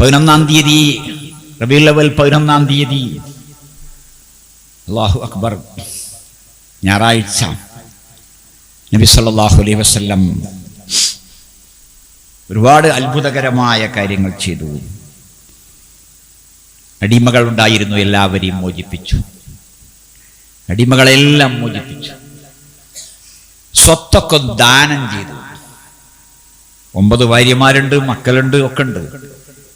പതിനൊന്നാം തീയതി. റബി അവൽ പതിനൊന്നാം തീയതി. അള്ളാഹു അക്ബർ. ഞായറാഴ്ച. നബി സല്ലല്ലാഹു അലൈഹി വസല്ലം ഒരുപാട് അത്ഭുതകരമായ കാര്യങ്ങൾ ചെയ്തു. അടിമകൾ ഉണ്ടായിരുന്നു എല്ലാവരെയും മോചിപ്പിച്ചു. അടിമകളെല്ലാം മോചിപ്പിച്ചു. സ്വത്തൊക്കെ ദാനം ചെയ്തു. ഒമ്പത് ഭാര്യമാരുണ്ട് മക്കളുണ്ട് ഒക്കെ ഉണ്ട്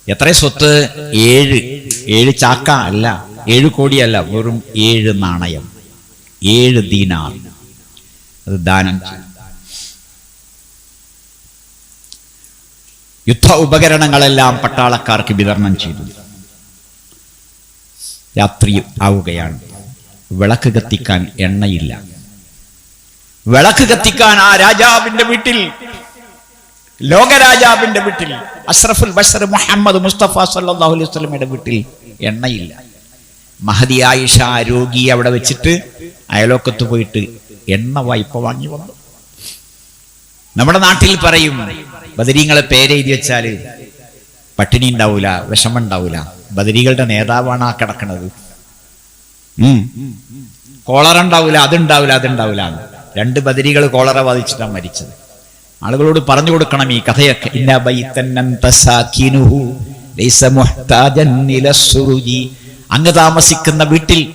എത്ര സ്വത്ത്? ഏഴ്. ഏഴ് ചാക്ക അല്ല ഏഴ് കോടിയല്ല വെറും ഏഴ് നാണയം. ഏഴ് ദീനാർ. അത് ദാനം യുദ്ധ ഉപകരണങ്ങളെല്ലാം പട്ടാളക്കാർക്ക് വിതരണം ചെയ്തു. രാത്രി ആവുകയാണ്. വിളക്ക് കത്തിക്കാൻ എണ്ണയില്ല. വിളക്ക് കത്തിക്കാൻ ആ രാജാവിന്റെ വീട്ടിൽ ലോകരാജാവിന്റെ വീട്ടിൽ അഷ്റഫുൽ ബഷർ മുഹമ്മദ് മുസ്തഫ സല്ലല്ലാഹു അലൈഹി വസല്ലമയുടെ വീട്ടിൽ എണ്ണയില്ല. മഹദി ആയിഷ രോഗി അവിടെ വെച്ചിട്ട് അയലോക്കത്ത് പോയിട്ട് എണ്ണ വായ്പ വാങ്ങി വന്നു. നമ്മുടെ നാട്ടിൽ പറയും ബദരീങ്ങളെ പേരെഴുതി വെച്ചാൽ പട്ടിണി ഉണ്ടാവൂല വിഷമം ഉണ്ടാവൂല. ബദരികളുടെ നേതാവാണ് ആ കിടക്കണത്. ഉം. കോളറ ഉണ്ടാവൂല അതുണ്ടാവില്ല അതുണ്ടാവില്ല രണ്ട് ബദരികൾ കോളറ ബാധിച്ചിട്ടാണ് മരിച്ചത്. ആളുകളോട് പറഞ്ഞു കൊടുക്കണം ഈ കഥയൊക്കെ. അങ്ങ് താമസിക്കുന്ന വീട്ടിൽ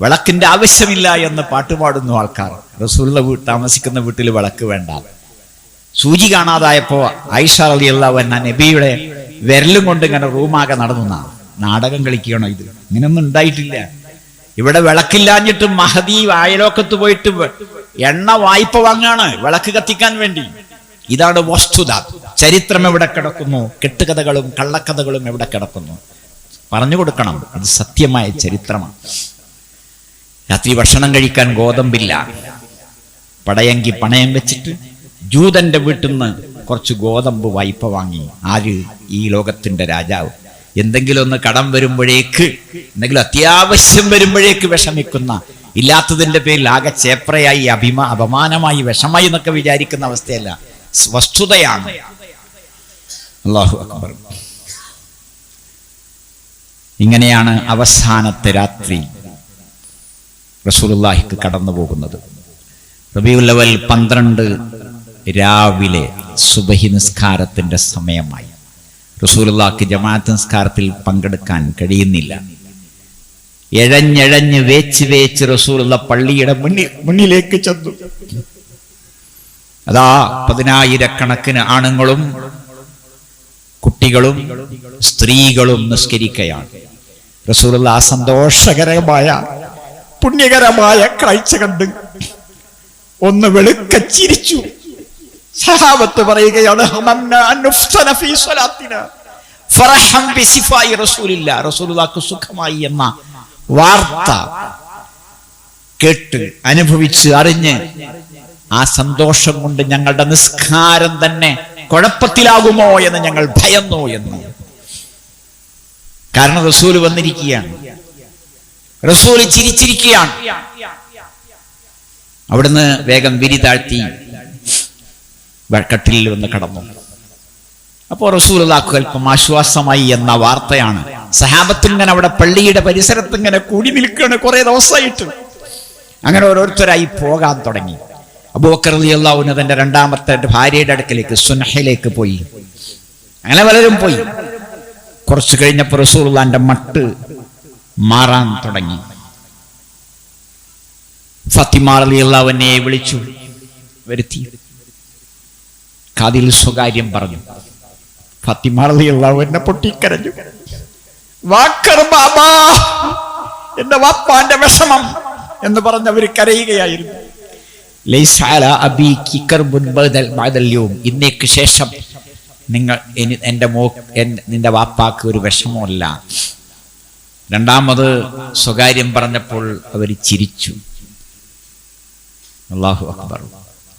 വിളക്കിന്റെ ആവശ്യമില്ല എന്ന് പാട്ടുപാടുന്നു ആൾക്കാർ റസൂലുള്ള വീ താമസിക്കുന്ന വീട്ടിൽ വിളക്ക് വേണ്ട. സൂചി കാണാതായപ്പോ ഐഷ അലി അള്ളാഹു നബിയുടെ വിരലും കൊണ്ട് ഇങ്ങനെ റൂമാകെ നടന്നു. നാടകം കളിക്കണോ ഇത്? ഇങ്ങനൊന്നും ഉണ്ടായിട്ടില്ല. ഇവിടെ വിളക്കില്ലാഞ്ഞിട്ട് മഹദി അയലോക്കത്ത് പോയിട്ട് എണ്ണ വായ്പ വാങ്ങാണ് വിളക്ക് കത്തിക്കാൻ വേണ്ടി. ഇതാണ് വസ്തുത. ചരിത്രം എവിടെ കിടക്കുന്നു? കെട്ടുകഥകളും കള്ളക്കഥകളും എവിടെ കിടക്കുന്നു? പറഞ്ഞു കൊടുക്കണം. അത് സത്യമായ ചരിത്രമാണ്. രാത്രി ഭക്ഷണം കഴിക്കാൻ ഗോതമ്പില്ല. പടയങ്കി പണയം വെച്ചിട്ട് ജൂതന്റെ വീട്ടിൽ നിന്ന് കുറച്ച് ഗോതമ്പ് വായ്പ വാങ്ങി. ആര് ഈ ലോകത്തിന്റെ രാജാവ്? എന്തെങ്കിലും ഒന്ന് കടം വരുമ്പോഴേക്ക് എന്തെങ്കിലും അത്യാവശ്യം വരുമ്പോഴേക്ക് വിഷമിക്കുന്ന ഇല്ലാത്തതിന്റെ പേരിൽ ആകെ ചേപ്രയായി അഭിമാ അപമാനമായി വിഷമായി എന്നൊക്കെ വിചാരിക്കുന്ന അവസ്ഥയല്ല. വസ്തുതയാണ്. അള്ളാഹു അക്ബർ. ഇങ്ങനെയാണ് അവസാനത്തെ രാത്രി റസൂലുള്ളാഹിക്ക് കടന്നു പോകുന്നത്. റബിയുല്ലവൽ പന്ത്രണ്ട് രാവിലെ സുബഹി നിസ്കാരത്തിന്റെ സമയമായി. റസൂലുള്ളാഹിക്ക് ജമാഅത്ത് നിസ്കാരത്തിൽ പങ്കെടുക്കാൻ കഴിയുന്നില്ല. എഴഞ്ഞെഴഞ്ഞ് വേച്ച് വേച്ച് റസൂലുള്ള പള്ളിയുടെ മുന്നിൽ മുന്നിലേക്ക് ചെന്നു. അതാ പതിനായിരക്കണക്കിന് ആണുങ്ങളും കുട്ടികളും സ്ത്രീകളും നിസ്കരിക്കുകയാണ് റസൂലുള്ള ആ സന്തോഷകരമായ പുണ്യകരമായ കാഴ്ച കണ്ട് ഒന്ന് വെളുക്ക ചിരിച്ചു. സഹാബത്ത് പറയുകയാണ് റസൂലുള്ളാഹിക്ക് സുഖമായി എന്ന വാർത്ത കേട്ട് അനുഭവിച്ച് അറിഞ്ഞ് ആ സന്തോഷം കൊണ്ട് ഞങ്ങളുടെ നിസ്കാരം തന്നെ കുഴപ്പത്തിലാകുമോ എന്ന് ഞങ്ങൾ ഭയന്നു എന്ന്. കാരണം റസൂൽ വന്നിരിക്കുകയാണ്. റസൂൽ ചിരിച്ചിരിക്കുകയാണ്. അവിടുന്ന് വേഗം വിരി താഴ്ത്തി കട്ടിലിൽ വന്ന് കടന്നു. അപ്പോൾ റസൂൽ അല്പം ആശ്വാസമായി എന്ന വാർത്തയാണ്. സഹാബത്തിൽ ഇങ്ങനെ അവിടെ പള്ളിയുടെ പരിസരത്ത് ഇങ്ങനെ കൂടി നിൽക്കുകയാണ് കുറെ ദിവസമായിട്ട്. അങ്ങനെ ഓരോരുത്തരായി പോകാൻ തുടങ്ങി. അബൂബക്കർ അള്ളാഹുവിന് രണ്ടാമത്തെ ഭാര്യയുടെ അടുക്കലേക്ക് സുനഹയിലേക്ക് പോയി. അങ്ങനെ പലരും പോയി. കുറച്ചു കഴിഞ്ഞപ്പോൾ റസൂലുള്ളാന്റെ മട്ട് മാറാൻ തുടങ്ങി. ഫത്തിമാറിയുള്ളവനെ വിളിച്ചു വരുത്തി. കാതിൽ സ്വകാര്യം പറഞ്ഞു. ഫത്തിമാറിയുള്ളവനെ പൊട്ടിക്കരഞ്ഞു. വാക്കർ ബാബാ എന്റെ വാപ്പാന്റെ വിഷമം എന്ന് പറഞ്ഞ് അവർ കരയുകയായിരുന്നു. ഇന്നേക്ക് ശേഷം നിങ്ങൾ എന്റെ മോ നിന്റെ വാപ്പാക്ക് ഒരു വിഷമമല്ല രണ്ടാമത് സ്വകാര്യം പറഞ്ഞപ്പോൾ അവർ ചിരിച്ചു. അള്ളാഹു അക്ബർ.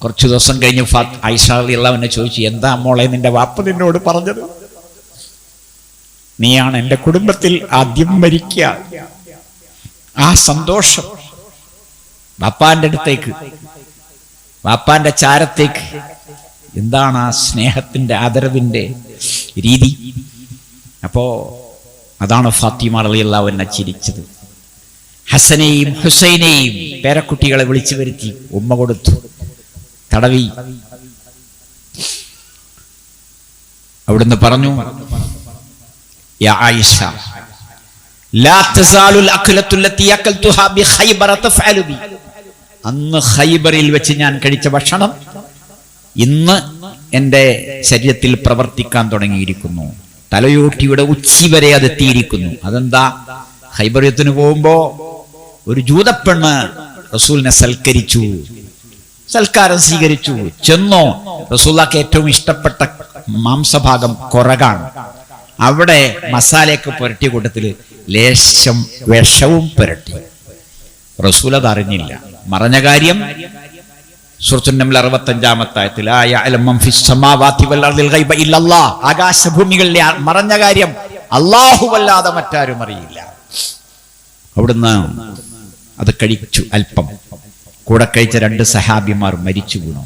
കുറച്ചു ദിവസം കഴിഞ്ഞ് ഫാത്ത് ഐഷ അള്ളാഹുവിനെ ചോദിച്ചു എന്താ മോളെ നിന്റെ വാപ്പ നിന്നോട് പറഞ്ഞത്? നീയാണ് എന്റെ കുടുംബത്തിൽ ആദ്യം മരിക്കുക ആ സന്തോഷം. വാപ്പാന്റെ അടുത്തേക്ക് വാപ്പാന്റെ ചാരത്തേക്ക്. എന്താണ് ആ സ്നേഹത്തിന്റെ ആദരവിന്റെ രീതി? അപ്പോ അതാണ് ഫാത്തിമ റളിയല്ലാഹു അൻഹ ചിരിച്ചത്. ഹസനെയും ഹുസൈനെയും പേരക്കുട്ടികളെ വിളിച്ചു വരുത്തി ഉമ്മ കൊടുത്തു. തടവി. അവിടുന്ന് പറഞ്ഞു ലാ തസാലുൽ അഖലത്തുല്ലത്തി അക്കൽതുഹാ ബി ഖൈബറ തഫഅലു ബി. അന്ന് ഹൈബറിൽ വെച്ച് ഞാൻ കഴിച്ച ഭക്ഷണം ഇന്ന് എന്റെ ശരീരത്തിൽ പ്രവർത്തിക്കാൻ തുടങ്ങിയിരിക്കുന്നു. തലയോട്ടിയുടെ ഉച്ചി വരെ അത് എത്തിയിരിക്കുന്നു. അതെന്താ? ഹൈബറിയത്തിന് പോകുമ്പോ ഒരു ജൂതപ്പെണ്ണ് റസൂലിനെ സൽക്കരിച്ചു. സൽക്കാരം സ്വീകരിച്ചു. ചെന്നോ റസൂലാക്ക് ഏറ്റവും ഇഷ്ടപ്പെട്ട മാംസഭാഗം കുറകാണ്. അവിടെ മസാലയൊക്കെ പുരട്ടിയ കൂട്ടത്തിൽ ലേശം വിഷവും പുരട്ടി. റസൂൽ അത് അറിഞ്ഞില്ല മറഞ്ഞ കാര്യം. സുഹൃത്തുന്നമിൽ അറുപത്തഞ്ചാമത്തെ ആയത്തിൽ ആ യഅലം ഫിസ് സമാവാതി വൽ അർദിൽ ഗൈബ ഇല്ലല്ലാഹ്. ആകാശഭൂമികളിലെ മറഞ്ഞ കാര്യം അല്ലാഹുവല്ലാതെ മറ്റാരും അറിയില്ല. അവിടുന്ന് അത് കഴിച്ചു അല്പം. കൂടെ കഴിച്ച രണ്ട് സഹാബിമാർ മരിച്ചു വീണു.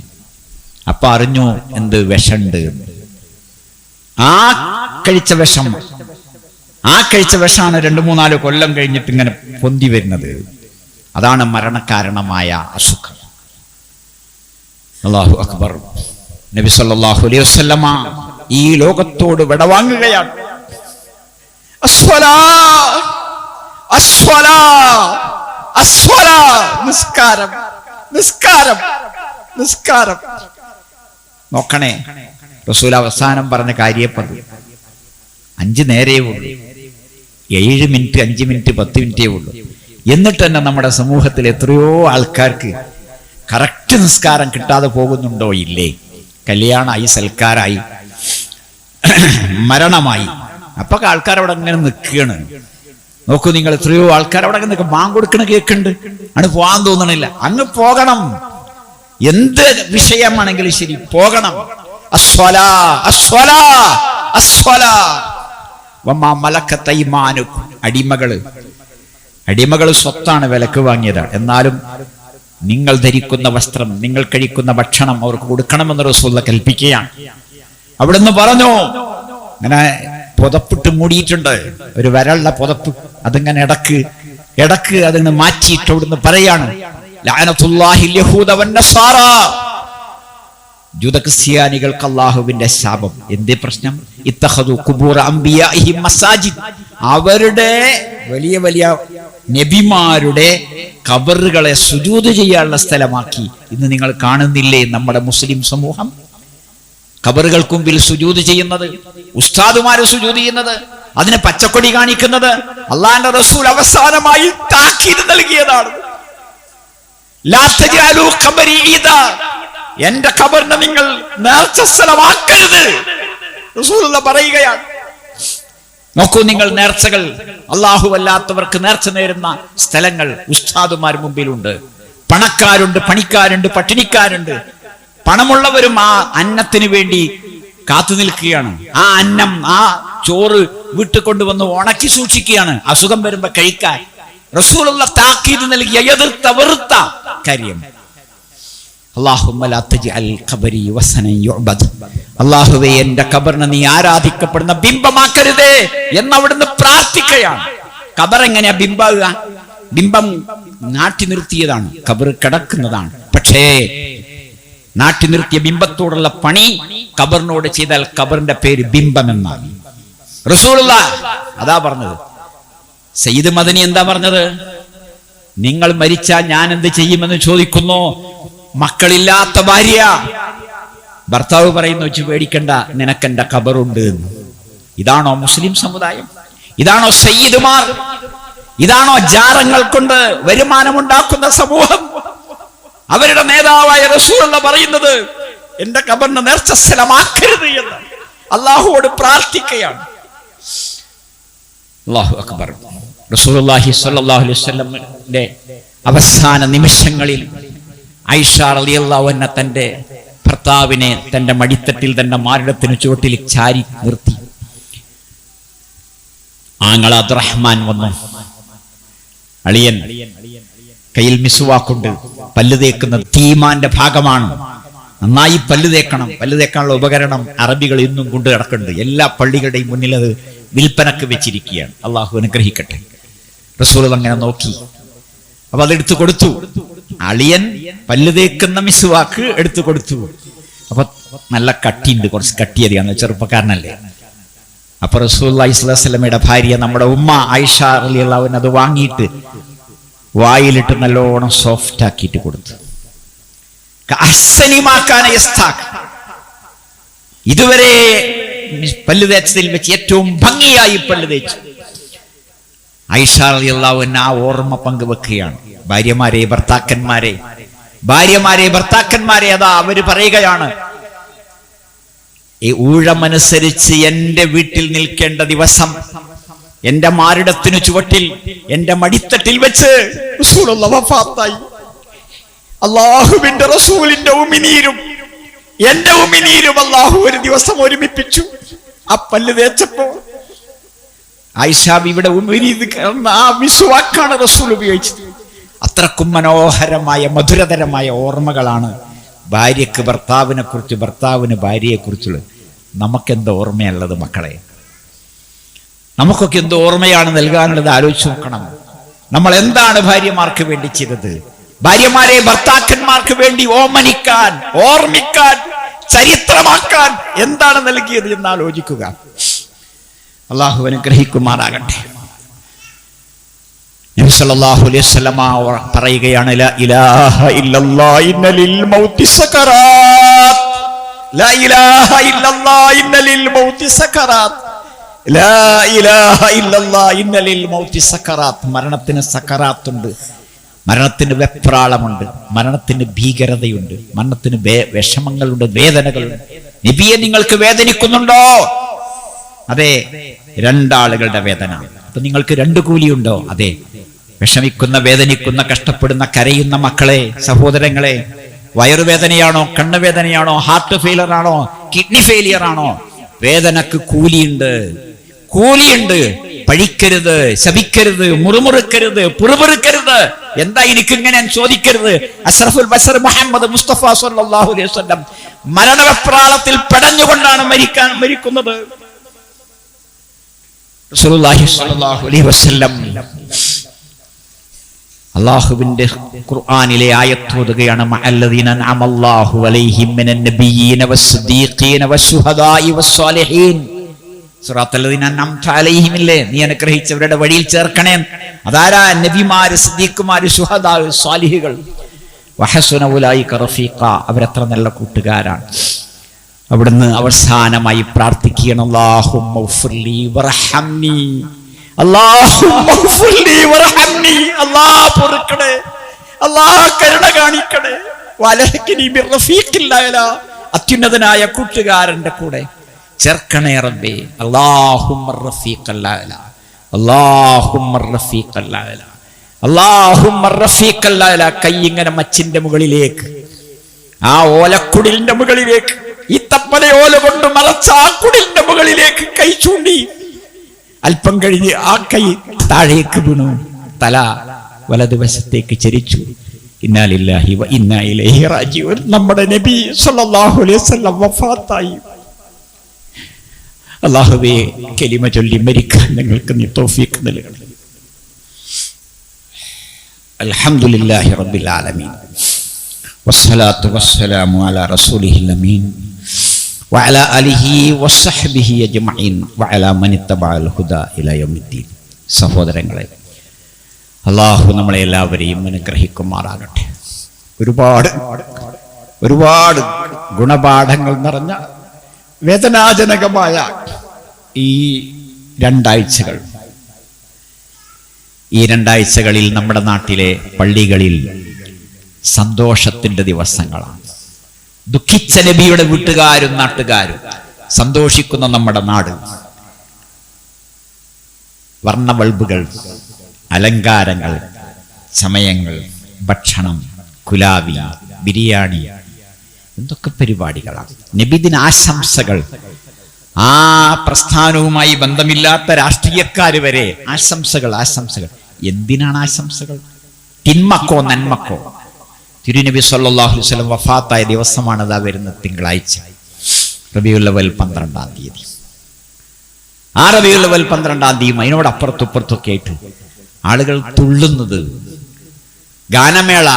അപ്പൊ അറിഞ്ഞു എന്ത് വിഷണ്ട്. ആ കഴിച്ച വിഷം ആ കഴിച്ച വിഷമാണ് രണ്ടു മൂന്നാൽ കൊല്ലം കഴിഞ്ഞിട്ട് ഇങ്ങനെ പൊന്തി വരുന്നത്. അതാണ് മരണകാരണമായ അസുഖം. അള്ളാഹു അക്ബർ. നബി സല്ലാഹു അലൈഹി വസല്ലമ ഈ ലോകത്തോട് വിടവാങ്ങുകയാണ് നിസ്കാരം നിസ്കാരം നിസ്കാരം. നോക്കണേ റസൂൽ അവസാനം പറഞ്ഞ കാര്യപ്പത്. അഞ്ച് നേരേ ഉള്ളൂ. ഏഴ് മിനിറ്റ് അഞ്ച് മിനിറ്റ് പത്ത് മിനിറ്റേ ഉള്ളൂ. എന്നിട്ട് തന്നെ നമ്മുടെ സമൂഹത്തിൽ എത്രയോ ആൾക്കാർക്ക് കറക്റ്റ് നിസ്കാരം കിട്ടാതെ പോകുന്നുണ്ടോ ഇല്ലേ? കല്യാണമായി സൽക്കാരായി മരണമായി. അപ്പൊ ആൾക്കാർ അവിടെ ഇങ്ങനെ നിൽക്കുകയാണ്. നോക്കൂ നിങ്ങൾ എത്രയോ ആൾക്കാർ അവിടെ നിൽക്കുക. മാങ്ങ കൊടുക്കണ കേൾക്കുന്നുണ്ട്. അങ്ങ് പോകാൻ തോന്നണില്ല. അങ്ങ് പോകണം. എന്ത് വിഷയമാണെങ്കിലും ശരി പോകണം. അസ്വല അസ്വല അസ്വല. അടിമകൾ. അടിമകൾ സ്വത്താണ് വിലക്ക് വാങ്ങിയത്. എന്നാലും നിങ്ങൾ ധരിക്കുന്ന വസ്ത്രം നിങ്ങൾ കഴിക്കുന്ന ഭക്ഷണം അവർക്ക് കൊടുക്കണമെന്ന് റസൂല്ല കൽപ്പിക്കുകയാണ്. അവിടുന്ന് പറഞ്ഞു അങ്ങനെ പുതപ്പിട്ട് മൂടിയിട്ടുണ്ട്. ഒരു വരളുടെ പുതപ്പ് അതിങ്ങനെ ഇടയ്ക്ക് ഇടയ്ക്ക് അതിങ്ങനെ മാറ്റിയിട്ട് അവിടുന്ന് പറയാണ് ലാനത്തുല്ലാഹി യഹൂദ വന്നസാറ ജൂത ക്രിസ്ത്യാനികൾക്ക് അള്ളാഹുവിന്റെ ശാപം. എന്തേ പ്രശ്നം? ഇത്തഹദു കുബൂർ മസാജിദ്. അവരുടെ വലിയ വലിയ നബിമാരുടെ കബറുകളെ സുജൂത് ചെയ്യാനുള്ള സ്ഥലമാക്കി. ഇന്ന് നിങ്ങൾ കാണുന്നില്ലേ നമ്മുടെ മുസ്ലിം സമൂഹം? കബറുകൾക്ക് മുമ്പിൽ സുജൂത് ചെയ്യുന്നത് ഉസ്താദുമാര് സുജൂത് ചെയ്യുന്നത് അതിന് പച്ചക്കൊടി കാണിക്കുന്നത് അള്ളാന്റെ റസൂൽ അവസാനമായി താക്കീത് നൽകിയതാണ്. എന്റെ ഖബറിനെ നിങ്ങൾ നേർച്ച സ്ഥലമാക്കരുത്. റസൂലുള്ള പറയുകയാണ്. നോക്കൂ നിങ്ങൾ നേർച്ചകൾ. അള്ളാഹു അല്ലാത്തവർക്ക് നേർച്ച നേരുന്ന സ്ഥലങ്ങൾ ഉസ്താദുമാർ മുമ്പിലുണ്ട്. പണക്കാരുണ്ട് പണിക്കാരുണ്ട് പട്ടിണിക്കാരുണ്ട്. പണമുള്ളവരും ആ അന്നത്തിന് വേണ്ടി കാത്തു നിൽക്കുകയാണ്. ആ അന്നം ആ ചോറ് വീട്ടിൽ കൊണ്ടുവന്ന് ഉണക്കി സൂക്ഷിക്കുകയാണ്. അസുഖം വരുമ്പോ കഴിക്കാൻ. റസൂലുള്ള താക്കീത് നൽകിയ എതിർത്ത വെറുത്ത കാര്യം. അല്ലാഹുവേ എന്റെ ഖബറിനെ നീ ആരാധിക്കപ്പെടുന്ന ബിംബമാക്കരുതേ എന്ന് അവിടുന്ന് പ്രാർത്ഥിക്കുകയാണ് ഖബർ എങ്ങനെയാ ബിംബാകുക? ബിംബം നാട്ടി നിർത്തിയതാണ് ഖബർ കിടക്കുന്നതാണ്. പക്ഷേ നാട്ടി നിർത്തിയ ബിംബത്തോടുള്ള പണി കബറിനോട് ചെയ്താൽ കബറിന്റെ പേര് ബിംബം എന്നാണ് റസൂലുള്ള അതാ പറഞ്ഞത്. സയ്യിദ് മദനി എന്താ പറഞ്ഞത്? നിങ്ങൾ മരിച്ചാൽ ഞാൻ എന്ത് ചെയ്യുമെന്ന് ചോദിക്കുന്നു? മക്കളില്ലാത്ത ഭാര്യ. ഭർത്താവ് പറയുന്നു വെച്ച് പേടിക്കണ്ട നിനക്കെന്റെ ഖബറുണ്ട് എന്ന്. ഇതാണോ മുസ്ലിം സമുദായം? ഇതാണോ സയ്യിദുമാർ? ഇതാണോ ജാരങ്ങൾ കൊണ്ട് വരുമാനമുണ്ടാക്കുന്ന സമൂഹം? അവരുടെ നേതാവായ റസൂലുള്ള പറയുന്നത് എന്റെ ഖബറിനെ നേർച്ച സ്ഥലമാക്കരുത് എന്ന്. അള്ളാഹുവോട് പ്രാർത്ഥിക്കുകയാണ്. അക്ബർ. അവസാന നിമിഷങ്ങളിൽ ഐഷ റളിയല്ലാഹു അൻഹ തന്റെ ഭർത്താവിനെ തന്റെ മടിത്തട്ടിൽ തന്റെ മാരിടത്തിന് ചുവട്ടിൽ ചാരി നിർത്തി. ആങ്ങള അബ്ദുറഹ്മാൻ വന്നു. അളിയൻ കയ്യിൽ മിസുവാക്കുണ്ട്. പല്ല് തേക്കുന്ന തീമാന്റെ ഭാഗമാണ്. നന്നായി പല്ല് തേക്കണം. പല്ല് തേക്കാനുള്ള ഉപകരണം അറബികൾ ഇന്നും കൊണ്ടു കിടക്കുന്നുണ്ട് എല്ലാ പള്ളികളുടെയും മുന്നിൽ അത് വിൽപ്പനക്ക് വെച്ചിരിക്കുകയാണ്. അള്ളാഹു അനുഗ്രഹിക്കട്ടെ. റസൂൽ അങ്ങനെ നോക്കി. അപ്പൊ അതെടുത്തു കൊടുത്തു. അളിയൻ പല്ല് തേക്കുന്ന മിസുവാക്ക് എടുത്തു കൊടുത്തു. അപ്പൊ നല്ല കട്ടിയുണ്ട് കുറച്ച് കട്ടിയതിയാണ് ചെറുപ്പക്കാരനല്ലേ? അപ്പൊ റസൂല്ലമയുടെ ഭാര്യ നമ്മുടെ ഉമ്മ ആയിഷ അലി അള്ളാഹുവിന് അത് വാങ്ങിയിട്ട് വായിലിട്ട് നല്ലോണം സോഫ്റ്റ് ആക്കിയിട്ട് കൊടുത്തു. ഇതുവരെ പല്ലു തേച്ചതിൽ വെച്ച് ഏറ്റവും ഭംഗിയായി പല്ലു തേച്ചു. ഐഷ അള്ളാഹുവിന് ആ ഓർമ്മ പങ്കുവെക്കുകയാണ്. ഭാര്യമാരെ ഭർത്താക്കന്മാരെ. ഭാര്യമാരെ ഭർത്താക്കന്മാരെ അതാ അവർ പറയുകയാണ്. ഈ ഊഴമനുസരിച്ച് എന്റെ വീട്ടിൽ നിൽക്കേണ്ട ദിവസം എന്റെ മാരിടത്തിനു ചുവട്ടിൽ എന്റെ മടിത്തട്ടിൽ വെച്ച് അള്ളാഹുവിന്റെ റസൂലിന്റെ ഉമിനീരും എന്റെ ഉമിനീരും അള്ളാഹു ഒരു ദിവസം ഒരുമിപ്പിച്ചു. ആ പല്ല് തേച്ചപ്പോ ആയിഷാബ് ഇവിടെ ഉമിനീത് ആ വിസുവാക്കാണ് റസൂൽ ഉപയോഗിച്ചത്. അത്രക്കും മനോഹരമായ മധുരതരമായ ഓർമ്മകളാണ് ഭാര്യയ്ക്ക് ഭർത്താവിനെ കുറിച്ച് ഭർത്താവിന് ഭാര്യയെ കുറിച്ചുള്ളത് നമുക്കെന്ത് ഓർമ്മയുള്ളത് മക്കളെ? നമുക്കൊക്കെ എന്തോ ഓർമ്മയാണ് നൽകാനുള്ളത്? ആലോചിച്ച് നോക്കണം. നമ്മൾ എന്താണ് ഭാര്യമാർക്ക് വേണ്ടി ചെയ്തത്? ഭാര്യമാരെ ഭർത്താക്കന്മാർക്ക് വേണ്ടി ഓമനിക്കാൻ ഓർമ്മിക്കാൻ ചരിത്രമാക്കാൻ എന്താണ് നൽകിയത് എന്ന് ആലോചിക്കുക. അള്ളാഹു അനുഗ്രഹിക്കുമാറാകട്ടെ. സല്ലല്ലാഹു അലൈഹി പറയുകയാണ് ലാ ഇലാഹ മൗതി സകറാത്ത്. ലാ ഇലാഹ മൗതി സകറാത്ത്. ലാ ഇലാഹ മൗതി സകറാത്ത്. മരണത്തിന് സക്കറാത്തുണ്ട് മരണത്തിന് വെപ്രാളമുണ്ട് മരണത്തിന് ഭീകരതയുണ്ട് മരണത്തിന് വിഷമങ്ങളുണ്ട് വേദനകളുണ്ട്. നബിയെ നിങ്ങൾക്ക് വേദനിക്കുന്നുണ്ടോ? അതെ രണ്ടാളുകളുടെ വേദന. അപ്പൊ നിങ്ങൾക്ക് രണ്ട് കൂലിയുണ്ടോ? അതെ. വിഷമിക്കുന്ന വേദനിക്കുന്ന കഷ്ടപ്പെടുന്ന കരയുന്ന മക്കളെ സഹോദരങ്ങളെ വയറുവേദനയാണോ കണ്ണുവേദനയാണോ ഹാർട്ട് ഫെയിലർ ആണോ കിഡ്നി ഫെയിലിയർ ആണോ? വേദനക്ക് കൂലിയുണ്ട്. കൂലിയുണ്ട്. പഴിക്കരുത് ശപിക്കരുത് മുറുമുറുക്കരുത് പുറമുറുക്കരുത് എന്താ എനിക്ക് ഇങ്ങനെ ചോദിക്കരുത്? അഷ്റഫുൽ ബസർ മുഹമ്മദ് മുസ്തഫ സല്ലല്ലാഹു അലൈഹി വസല്ലം മരണവെപ്രാളത്തിൽ പെടഞ്ഞുകൊണ്ടാണ് മരിക്കാൻ മരിക്കുന്നത്. റസൂലുള്ളാഹി അലൈഹി വസല്ലം അൻഅംത ഖുർആാനിലെ ആയത്തോതുകയാണ് നീ വഴിയിൽ ചേർക്കണേ. അതാരാ? നബിമാര് സിദ്ദീഖുമാര് സ്വാലിഹികൾ അവരത്ര നല്ല കൂട്ടുകാരാണ്. അവിടുന്ന് അവസാനമായി പ്രാർത്ഥിക്കണം പൊറുക്കണേ. കരുണ കാണിക്കണേ. അത്യുന്നതനായ കൂട്ടുകാരന്റെ കൂടെ. ചേർക്കണേ റബ്ബേ. അഅല കൈ ഇങ്ങനെ മച്ചിന്റെ മുകളിലേക്ക്. ആ ഓലക്കുടിലിന്റെ മുകളിലേക്ക്. ഈ തപ്പലെ ഓല കൊണ്ട് മറച്ച ആ കുടിലിന്റെ മുകളിലേക്ക് കൈ ചൂണ്ടി. അല്പം കഴിഞ്ഞ് ആ കൈ താഴേക്ക് വീണു. തല വലതുവശത്തേക്ക് ചരിച്ചു. ഇന്നാലില്ലാഹി ഇന്നായിലേഹി നമ്മുടെ നബി അലൈഹി വസല്ലം വഫാത്തായി. അള്ളാഹുവേ കെലിമ ചൊല്ലി മരിക്കാൻ ഞങ്ങൾക്ക് നീ നൽകണം അൽഹംദുലില്ലാഹി റബ്ബിൽ ആലമീൻ. വസ്സലാത്തു വസ്സലാമു അലാ റസൂലിഹിൽ അമീൻ. وعلى آله وصحبه أجمعين وعلى من اتبع الهدى إلى يوم الدين സഹോദരങ്ങളെ അള്ളാഹു നമ്മളെ എല്ലാവരെയും അനുഗ്രഹിക്കുമാറാകട്ടെ ഒരുപാട് ഒരുപാട് ഗുണപാഠങ്ങൾ നിറഞ്ഞ വേദനാജനകമായ ഈ രണ്ടാഴ്ചകൾ ഈ രണ്ടാഴ്ചകളിൽ നമ്മുടെ നാട്ടിലെ പള്ളികളിൽ സന്തോഷത്തിന്റെ ദിവസങ്ങളാണ് ദുഃഖിച്ച നബിയുടെ വീട്ടുകാരും നാട്ടുകാരും സന്തോഷിക്കുന്ന നമ്മുടെ നാട്. വർണ ബൾബുകൾ അലങ്കാരങ്ങൾ സമയങ്ങൾ ഭക്ഷണം കുലാവി ബിരിയാണി എന്തൊക്കെ പരിപാടികളാണ്. നബിദിന ആശംസകൾ ആ പ്രസ്ഥാനവുമായി ബന്ധമില്ലാത്ത രാഷ്ട്രീയക്കാർ വരെ ആശംസകൾ ആശംസകൾ. എന്തിനാണ് ആശംസകൾ? തിന്മക്കോ നന്മക്കോ? തിരുനബി സല്ലല്ലാഹു അലൈഹി വസല്ലം വഫാത്തായ ദിവസമാണ് അതാ വരുന്ന തിങ്കളാഴ്ച. റബിയുല്ലവൽ പന്ത്രണ്ടാം തീയതി. ആ റബിയുല്ലവൽ പന്ത്രണ്ടാം തീയതി അതിനോട് അപ്പുറത്തുപ്പുറത്തൊക്കെ ആയിട്ട് ആളുകൾ തുള്ളുന്നത് ഗാനമേള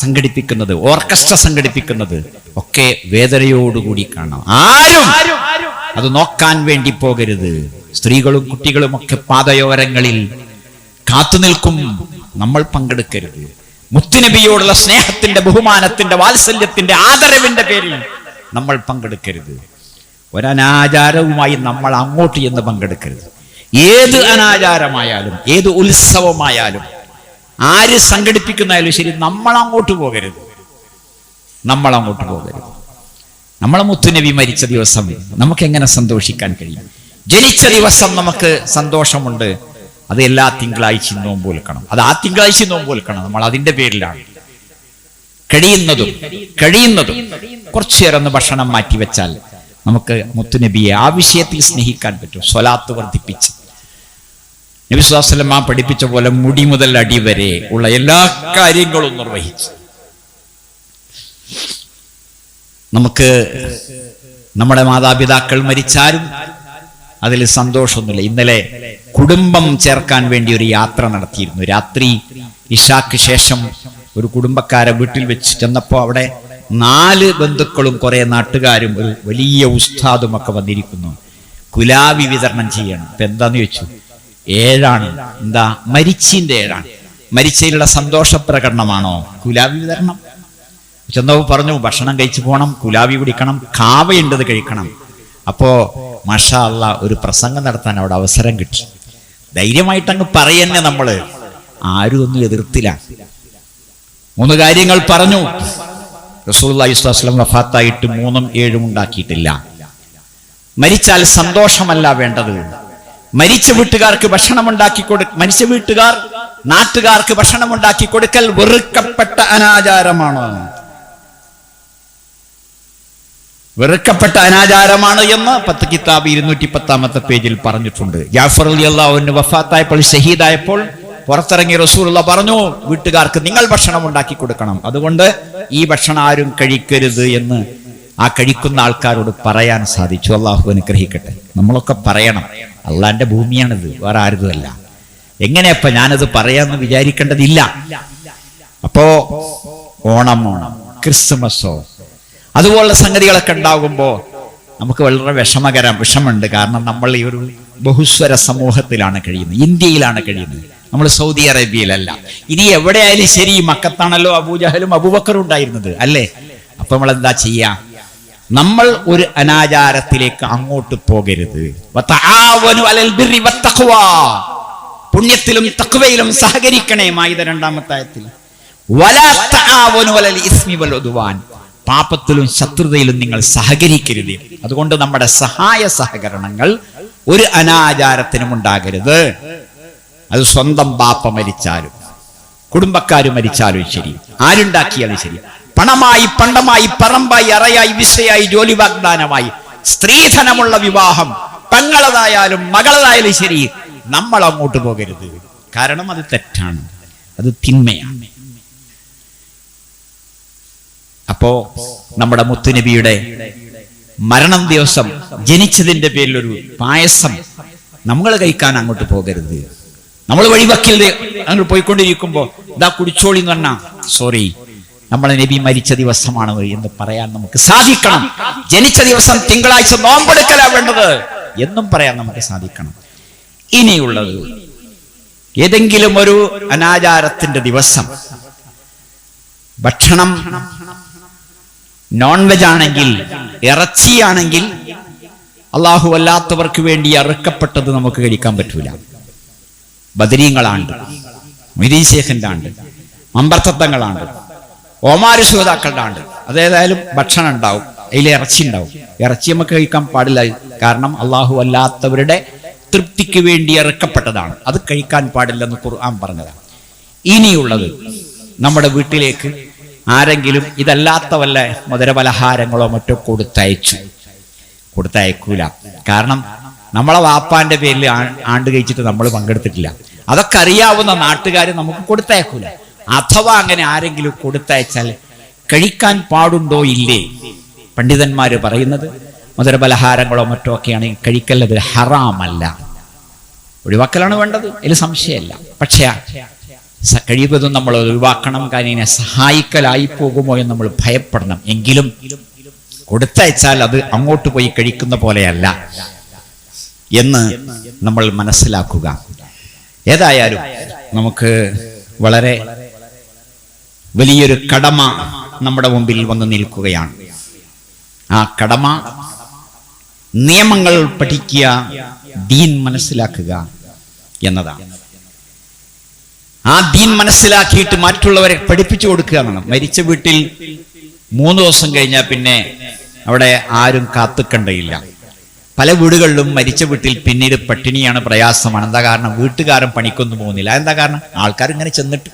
സംഘടിപ്പിക്കുന്നത് ഓർക്കസ്ട്ര സംഘടിപ്പിക്കുന്നത് ഒക്കെ വേദനയോടുകൂടി കാണാം. ആരും അത് നോക്കാൻ വേണ്ടി പോകരുത്. സ്ത്രീകളും കുട്ടികളും ഒക്കെ പാതയോരങ്ങളിൽ കാത്തുനിൽക്കും നമ്മൾ പങ്കെടുക്കരുത്. മുത്തുനബിയോടുള്ള സ്നേഹത്തിന്റെ ബഹുമാനത്തിന്റെ വാത്സല്യത്തിന്റെ ആദരവിന്റെ പേരിൽ നമ്മൾ പങ്കെടുക്കരുത്. ഒരനാചാരവുമായി നമ്മൾ അങ്ങോട്ട് ചെന്ന് പങ്കെടുക്കരുത്. ഏത് അനാചാരമായാലും ഏത് ഉത്സവമായാലും ആര് സംഘടിപ്പിക്കുന്നായാലും ശരി നമ്മൾ അങ്ങോട്ട് പോകരുത്. നമ്മൾ അങ്ങോട്ട് പോകരുത്. നമ്മളെ മുത്തുനബി മരിച്ച ദിവസം നമുക്ക് എങ്ങനെ സന്തോഷിക്കാൻ കഴിയും? ജനിച്ച ദിവസം നമുക്ക് സന്തോഷമുണ്ട്. അത് എല്ലാ തിങ്കളാഴ്ചയും നോമ്പ് വിൽക്കണം. അത് ആ തിങ്കളാഴ്ച നോമ്പ് വിൽക്കണം. നമ്മൾ അതിന്റെ പേരിലാണ്. കഴിയുന്നതും കഴിയുന്നതും കുറച്ചു നേരം ഭക്ഷണം മാറ്റി വെച്ചാൽ നമുക്ക് മുത്തുനബിയെ ആ വിഷയത്തിൽ സ്നേഹിക്കാൻ പറ്റും. സ്വലാത്ത് വർദ്ധിപ്പിച്ച്. നബി പഠിപ്പിച്ച പോലെ മുടി മുതൽ അടി വരെ ഉള്ള എല്ലാ കാര്യങ്ങളും നിർവഹിച്ചു. നമുക്ക് നമ്മുടെ മാതാപിതാക്കൾ മരിച്ചാലും അതിൽ സന്തോഷമൊന്നുമില്ല. ഇന്നലെ കുടുംബം ചേർക്കാൻ വേണ്ടി ഒരു യാത്ര നടത്തിയിരുന്നു. രാത്രി ഇഷാക്ക് ശേഷം ഒരു കുടുംബക്കാരെ വീട്ടിൽ വെച്ച് ചെന്നപ്പോൾ അവിടെ നാല് ബന്ധുക്കളും കുറെ നാട്ടുകാരും ഒരു വലിയ ഉസ്താദും ഒക്കെ വന്നിരിക്കുന്നു. കുലാവി വിതരണം ചെയ്യണം. ഇപ്പൊ എന്താന്ന് ചോദിച്ചു? ഏഴാണ്. എന്താ? മരിച്ചിന്റെ ഏഴാണ്. മരിച്ചതിലുള്ള സന്തോഷ പ്രകടനമാണോ കുലാവി വിതരണം. ചെന്നപ്പോ പറഞ്ഞു ഭക്ഷണം കഴിച്ചു പോകണം കുലാവി കുടിക്കണം കാവയുണ്ടത് കഴിക്കണം. അപ്പോ മഷാ അല്ല ഒരു പ്രസംഗം നടത്താൻ അവിടെ അവസരം കിട്ടി. ധൈര്യമായിട്ട് അങ്ങ് പറയന്നെ നമ്മൾ. ആരും ഒന്നും എതിർത്തില്ല. മൂന്ന് കാര്യങ്ങൾ പറഞ്ഞു. റസൂല്ലി സ്വലം വഫാത്തായിട്ട് മൂന്നും ഏഴും ഉണ്ടാക്കിയിട്ടില്ല. മരിച്ചാൽ സന്തോഷമല്ല വേണ്ടത്. മരിച്ച വീട്ടുകാർക്ക് ഭക്ഷണം ഉണ്ടാക്കി കൊടു മരിച്ച വീട്ടുകാർ നാട്ടുകാർക്ക് ഭക്ഷണം ഉണ്ടാക്കി കൊടുക്കൽ വെറുക്കപ്പെട്ട അനാചാരമാണ്. വെറുക്കപ്പെട്ട അനാചാരമാണ് എന്ന് പത്ത് കിതാബ് ഇരുന്നൂറ്റി പത്താമത്തെ പേജിൽ പറഞ്ഞിട്ടുണ്ട്. ജാഫർ അലി അള്ളാഹുവിന് വഫാത്തായപ്പോൾ ഷഹീദായപ്പോൾ പുറത്തിറങ്ങിയ റസൂലുള്ള പറഞ്ഞു വീട്ടുകാർക്ക് നിങ്ങൾ ഭക്ഷണം ഉണ്ടാക്കി കൊടുക്കണം. അതുകൊണ്ട് ഈ ഭക്ഷണം ആരും കഴിക്കരുത് എന്ന് ആ കഴിക്കുന്ന ആൾക്കാരോട് പറയാൻ സാധിച്ചു. അള്ളാഹു അനുഗ്രഹിക്കട്ടെ. നമ്മളൊക്കെ പറയണം. അള്ളാന്റെ ഭൂമിയാണിത്. വേറെ ആരുതല്ല. എങ്ങനെയപ്പ ഞാനത് പറയാന്ന് വിചാരിക്കേണ്ടതില്ല. അപ്പോ ഓണം ഓണം ക്രിസ്മസോ അതുപോലുള്ള സംഗതികളൊക്കെ ഉണ്ടാകുമ്പോൾ നമുക്ക് വളരെ വിഷമകരം വിഷമുണ്ട് കാരണം നമ്മൾ ഈ ഒരു ബഹുസ്വര സമൂഹത്തിലാണ് കഴിയുന്നത്. ഇന്ത്യയിലാണ് കഴിയുന്നത്. നമ്മൾ സൗദി അറേബ്യയിലല്ല. ഇനി എവിടെയായാലും ശരി മക്കത്താണല്ലോ അബൂജഹലും അബൂബക്കറും ഉണ്ടായിരുന്നത് അല്ലേ? അപ്പൊ നമ്മൾ എന്താ ചെയ്യാ? നമ്മൾ ഒരു അനാചാരത്തിലേക്ക് അങ്ങോട്ട് പോകരുത്. പുണ്യത്തിലും തക്വയിലും സഹകരിക്കണേ മായിത രണ്ടാമത്തെ ആയത്തിൽ പാപത്തിലും ശത്രുതയിലും നിങ്ങൾ സഹകരിക്കരുത്. അതുകൊണ്ട് നമ്മുടെ സഹായ സഹകരണങ്ങൾ ഒരു അനാചാരത്തിനും ഉണ്ടാകരുത്. അത് സ്വന്തം ബാപ്പ മരിച്ചാലും കുടുംബക്കാര് മരിച്ചാലും ശരി ആരുണ്ടാക്കിയാലും ശരി. പണമായി പണ്ടമായി പറമ്പായി അറയായി വിസയായി ജോലി വാഗ്ദാനമായി സ്ത്രീധനമുള്ള വിവാഹം പെങ്ങളതായാലും മകളതായാലും ശരി നമ്മൾ അങ്ങോട്ട് പോകരുത്. കാരണം അത് തെറ്റാണ്. അത് തിന്മയാണ്. അപ്പോ നമ്മുടെ മുത്തുനബിയുടെ മരണം ദിവസം ജനിച്ചതിന്റെ പേരിൽ ഒരു പായസം നമ്മൾ കഴിക്കാൻ അങ്ങോട്ട് പോകരുത്. നമ്മൾ വഴിവക്കിൽ അങ്ങോട്ട് പോയിക്കൊണ്ടിരിക്കുമ്പോ ഇതാ കുടിച്ചോളി എന്ന് പറഞ്ഞാ സോറി നമ്മളെ നബി മരിച്ച ദിവസമാണ് എന്ന് പറയാൻ നമുക്ക് സാധിക്കണം. ജനിച്ച ദിവസം തിങ്കളാഴ്ച നോമ്പെടുക്കലാ വേണ്ടത് എന്നും പറയാൻ നമുക്ക് സാധിക്കണം. ഇനിയുള്ളത് ഏതെങ്കിലും ഒരു അനാചാരത്തിന്റെ ദിവസം ഭക്ഷണം നോൺ വെജ് ആണെങ്കിൽ ഇറച്ചിയാണെങ്കിൽ അള്ളാഹു അല്ലാത്തവർക്ക് വേണ്ടി അറുക്കപ്പെട്ടത് നമുക്ക് കഴിക്കാൻ പറ്റൂല. ബദരീങ്ങളാണ്ട് മിരീശേഖന്റെ ശേഖന്റെ ആണ്ട് മമ്പർത്തത്വങ്ങളാണ്ട് ഓമാര ശ്രോതാക്കളുടെ ആണ്ട് അതേതായാലും ഭക്ഷണം ഉണ്ടാവും അതിൽ ഇറച്ചി ഉണ്ടാവും. ഇറച്ചി നമുക്ക് കഴിക്കാൻ പാടില്ല കാരണം അള്ളാഹു അല്ലാത്തവരുടെ തൃപ്തിക്ക് വേണ്ടി ഇറക്കപ്പെട്ടതാണ് അത് കഴിക്കാൻ പാടില്ലെന്ന് ഖുർആൻ പറഞ്ഞതാണ്. ഇനിയുള്ളത് നമ്മുടെ വീട്ടിലേക്ക് ആരെങ്കിലും ഇതല്ലാത്ത വല്ല മധുരപലഹാരങ്ങളോ മറ്റോ കൊടുത്തയച്ചു. കൊടുത്തയക്കൂല. കാരണം നമ്മളെ വാപ്പാന്റെ പേരിൽ ആണ്ട് കഴിച്ചിട്ട് നമ്മൾ പങ്കെടുത്തിട്ടില്ല. അതൊക്കെ അറിയാവുന്ന നാട്ടുകാർ നമുക്ക് കൊടുത്തയക്കൂല. അഥവാ അങ്ങനെ ആരെങ്കിലും കൊടുത്തയച്ചാൽ കഴിക്കാൻ പാടുണ്ടോ ഇല്ലേ? പണ്ഡിതന്മാർ പറയുന്നത് മധുരപലഹാരങ്ങളോ മറ്റോ ഒക്കെയാണ് കഴിക്കല്ലത് ഹറാമല്ല. ഒഴിവാക്കലാണ് വേണ്ടത്. ഇതിൽ സംശയമല്ല. പക്ഷേ കഴിവതും നമ്മൾ ഒഴിവാക്കണം. കാര്യം ഇതിനെ സഹായിക്കലായി പോകുമോ എന്ന് നമ്മൾ ഭയപ്പെടണം. എങ്കിലും കൊടുത്തയച്ചാൽ അത് അങ്ങോട്ട് പോയി കഴിക്കുന്ന പോലെയല്ല എന്ന് നമ്മൾ മനസ്സിലാക്കുക. ഏതായാലും നമുക്ക് വളരെ വലിയൊരു കടമ നമ്മുടെ മുമ്പിൽ വന്ന് നിൽക്കുകയാണ്. ആ കടമ നിയമങ്ങൾ പഠിക്കുക ദീൻ മനസ്സിലാക്കുക എന്നതാണ്. ആ ദീൻ മനസ്സിലാക്കിയിട്ട് മറ്റുള്ളവരെ പഠിപ്പിച്ചു കൊടുക്കുക എന്നാണ് മരിച്ച വീട്ടിൽ മൂന്ന് ദിവസം കഴിഞ്ഞാൽ പിന്നെ അവിടെ ആരും കാത്തുക്കണ്ടയില്ല. പല വീടുകളിലും മരിച്ച വീട്ടിൽ പിന്നീട് പട്ടിണിയാണ് പ്രയാസമാണ്. എന്താ കാരണം? വീട്ടുകാരൻ പണിക്കൊന്നും പോകുന്നില്ല. എന്താ കാരണം? ആൾക്കാർ ഇങ്ങനെ ചെന്നിട്ട്.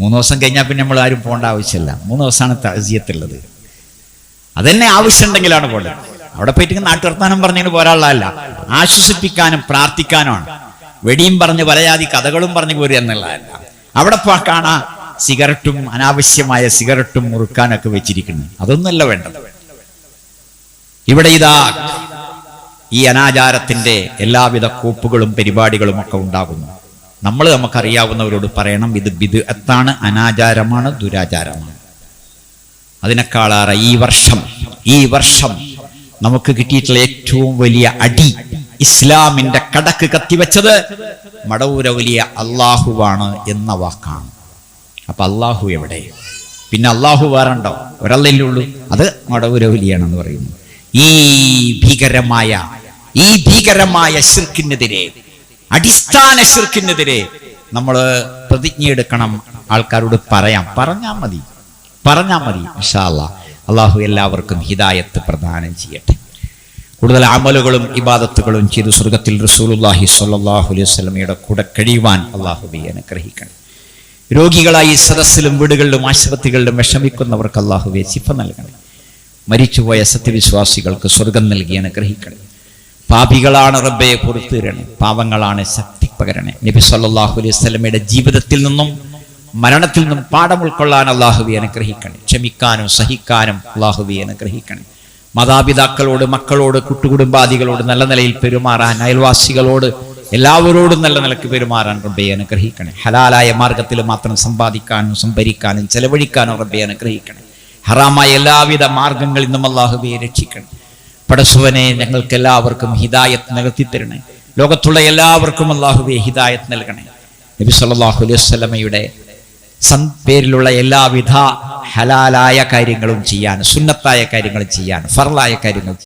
മൂന്ന് ദിവസം കഴിഞ്ഞാൽ പിന്നെ നമ്മൾ ആരും പോകേണ്ട ആവശ്യമില്ല. മൂന്ന് ദിവസമാണ് തജിയത്തുള്ളത് അതന്നെ ആവശ്യമുണ്ടെങ്കിലാണ് പോകേണ്ടത്. അവിടെ പോയിട്ട് നാട്ടുവർത്താനം പറഞ്ഞതിന് പോരാളല്ല ആശ്വസിപ്പിക്കാനും പ്രാർത്ഥിക്കാനുമാണ്. വെടിയും പറഞ്ഞ് പലജാതി കഥകളും പറഞ്ഞു പോരുക എന്നുള്ളതല്ല. അവിടെ കാണാ സിഗരറ്റും അനാവശ്യമായ സിഗരറ്റും മുറുക്കാനൊക്കെ വെച്ചിരിക്കുന്നു. അതൊന്നുമല്ല വേണ്ടത്. ഇവിടെ ഇതാ ഈ അനാചാരത്തിന്റെ എല്ലാവിധ കൂപ്പുകളും പരിപാടികളും ഒക്കെ ഉണ്ടാകുന്നു. നമ്മൾ നമുക്കറിയാവുന്നവരോട് പറയണം ഇത് ബിദുഅത്താണ് അനാചാരമാണ് ദുരാചാരമാണ്. അതിനേക്കാളേറെ ഈ വർഷം ഈ വർഷം നമുക്ക് കിട്ടിയിട്ടുള്ള ഏറ്റവും വലിയ അടി ഇസ്ലാമിന്റെ കടക്ക് കത്തിവെച്ചത് മടവൂര വലിയ അള്ളാഹുവാണ് എന്ന വാക്കാണ്. അപ്പൊ അള്ളാഹു എവിടെ? പിന്നെ അള്ളാഹു വേറെണ്ടോ? ഒരല്ലേ ഉള്ളൂ. അത് മടവൂര വലിയാണെന്ന് പറയുന്നു. ഈ ഭീകരമായ ഈ ഭീകരമായ ശിർക്കിനെതിരെ അടിസ്ഥാന ശിർക്കിനെതിരെ നമ്മൾ പ്രതിജ്ഞ എടുക്കണം. ആൾക്കാരോട് പറയാം. പറഞ്ഞാൽ മതി. പറഞ്ഞാൽ മതി. വിശാല അള്ളാഹു എല്ലാവർക്കും ഹിദായത്ത് പ്രദാനം ചെയ്യട്ടെ. കൂടുതൽ അമലുകളും ഇബാദത്തുകളും ചെയ്ത് സ്വർഗത്തിൽ റസൂലുല്ലാഹി സ്വല്ലല്ലാഹു അലൈഹി വസല്ലമയുടെ കൂടെ കഴിയുവാൻ അള്ളാഹുബി അനുഗ്രഹിക്കണം രോഗികളായി സദസ്സിലും വീടുകളിലും ആശുപത്രികളിലും വിഷമിക്കുന്നവർക്ക് അള്ളാഹുബെ ശിഫ നൽകണം മരിച്ചുപോയ സത്യവിശ്വാസികൾക്ക് സ്വർഗം നൽകി അനുഗ്രഹിക്കണം പാപികളാണ് റബ്ബയെ പുറത്തു തരണേ പാവങ്ങളാണ് ശക്തി പകരണേ. നബി സല്ലല്ലാഹു അലൈഹി വസല്ലമയുടെ ജീവിതത്തിൽ നിന്നും മരണത്തിൽ നിന്നും പാഠം ഉൾക്കൊള്ളാൻ അള്ളാഹുബി അനുഗ്രഹിക്കണം ക്ഷമിക്കാനും സഹിക്കാനും അള്ളാഹുബി അനുഗ്രഹിക്കണം മാതാപിതാക്കളോട് മക്കളോട് കുട്ടുകുടുംബാദികളോട് നല്ല നിലയിൽ പെരുമാറാൻ അയൽവാസികളോട് എല്ലാവരോടും നല്ല നിലയ്ക്ക് പെരുമാറാൻ റബ്ബെ അനുഗ്രഹിക്കണേ. ഹലാലായ മാർഗത്തിൽ മാത്രം സമ്പാദിക്കാനും സംഭരിക്കാനും ചെലവഴിക്കാനും റബ്ബെ അനുഗ്രഹിക്കണേ. ഹറാമായ എല്ലാവിധ മാർഗങ്ങളിൽ നിന്നും അള്ളാഹുബിയെ രക്ഷിക്കണം. പടസുവനെ ഞങ്ങൾക്ക് എല്ലാവർക്കും ഹിദായത്ത് നികത്തിത്തരണേ ലോകത്തുള്ള എല്ലാവർക്കും അള്ളാഹുബിയെ ഹിദായത്ത് നൽകണേ. നബി സല്ലല്ലാഹു അലൈഹി വസല്ലമയുടെ പേരിലുള്ള എല്ലാവിധ ഹലാലായ കാര്യങ്ങളും ചെയ്യാൻ സുന്നത്തായ കാര്യങ്ങളും ചെയ്യാൻ ഫർലായ കാര്യങ്ങൾ